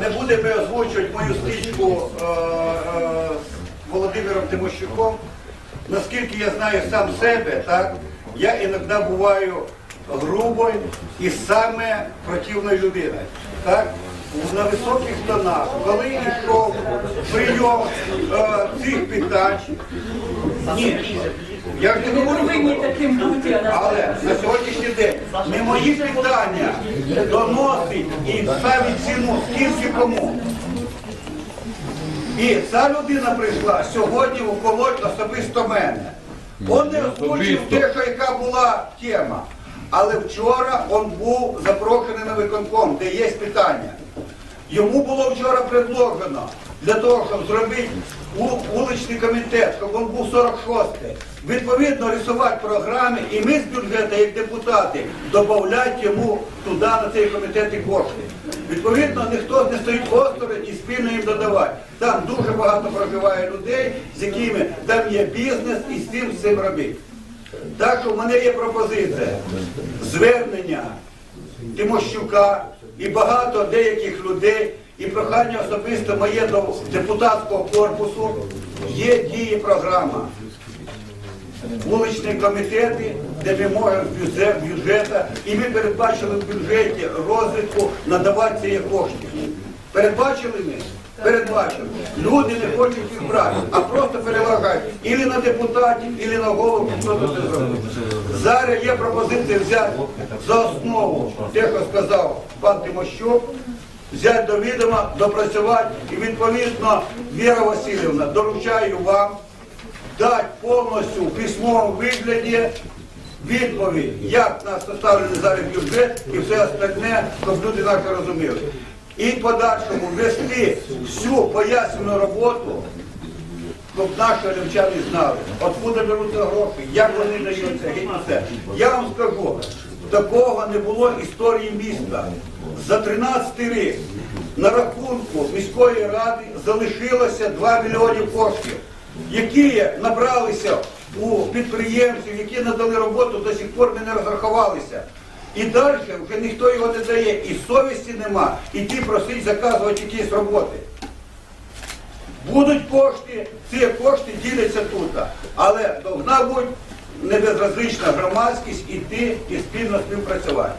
не будемо озвучувати мою стичку е, е, Володимиром Тимощуком. Наскільки я знаю сам себе, так, я іноді буваю грубою і саме противною людиною. Так? На високих тонах, коли йшов прийом е, цих питань, ні, я ж не говорю, але на сьогоднішній день не мої питання доносить і ставить ціну скільки кому. І ця людина прийшла сьогодні уколоть особисто мене. Он не озвучив те, що яка була тема. Але вчора він був запрошений на виконком, де є питання. Йому було вчора предложено для того, щоб зробити вуличний комітет, щоб він був 46-й. Відповідно, рисувати програми, і ми з бюджету, як депутати, додати йому туди, на цей комітет і кошти. Відповідно, ніхто не стоїть осторонь і спільно їм додавати. Там дуже багато проживає людей, з якими там є бізнес і з цим з цим робити. Так що в мене є пропозиція звернення Тимощука і багато деяких людей, і прохання особисто моє до депутатського корпусу є дії програма. Вуличні комітети, де ми можемо бюджет, бюджета, і ми передбачили в бюджеті розвитку надавати ці кошти. Передбачили ми? Передбачили. Люди не хочуть їх брати, а просто перелагають ілі на депутатів, ілі на голову, хто це зробить. Зараз є пропозиція взяти за основу те, що сказав пан Тимощук, взяти до відома, допрацювати і відповідно Віра Васильівна, доручаю вам дати повністю в письмовому вигляді відповідь, як нас составлений зараз бюджет і все остальне, щоб люди наші розуміли. І в подальшому вести всю пояснену роботу, щоб наші рівчани знали, откуда беруться гроші, як вони даються, і все. Я вам скажу, такого не було історії міста. За 13 рік на рахунку міської ради залишилося 2 мільйони коштів, які набралися у підприємців, які надали роботу, до сих пор ми не розрахувалися. І далі вже ніхто його не дає, і совісті нема, і ті просить заказувати якісь роботи. Будуть кошти, ці кошти діляться тут. Але бути небезразлична громадськість іти і спільно співпрацювати.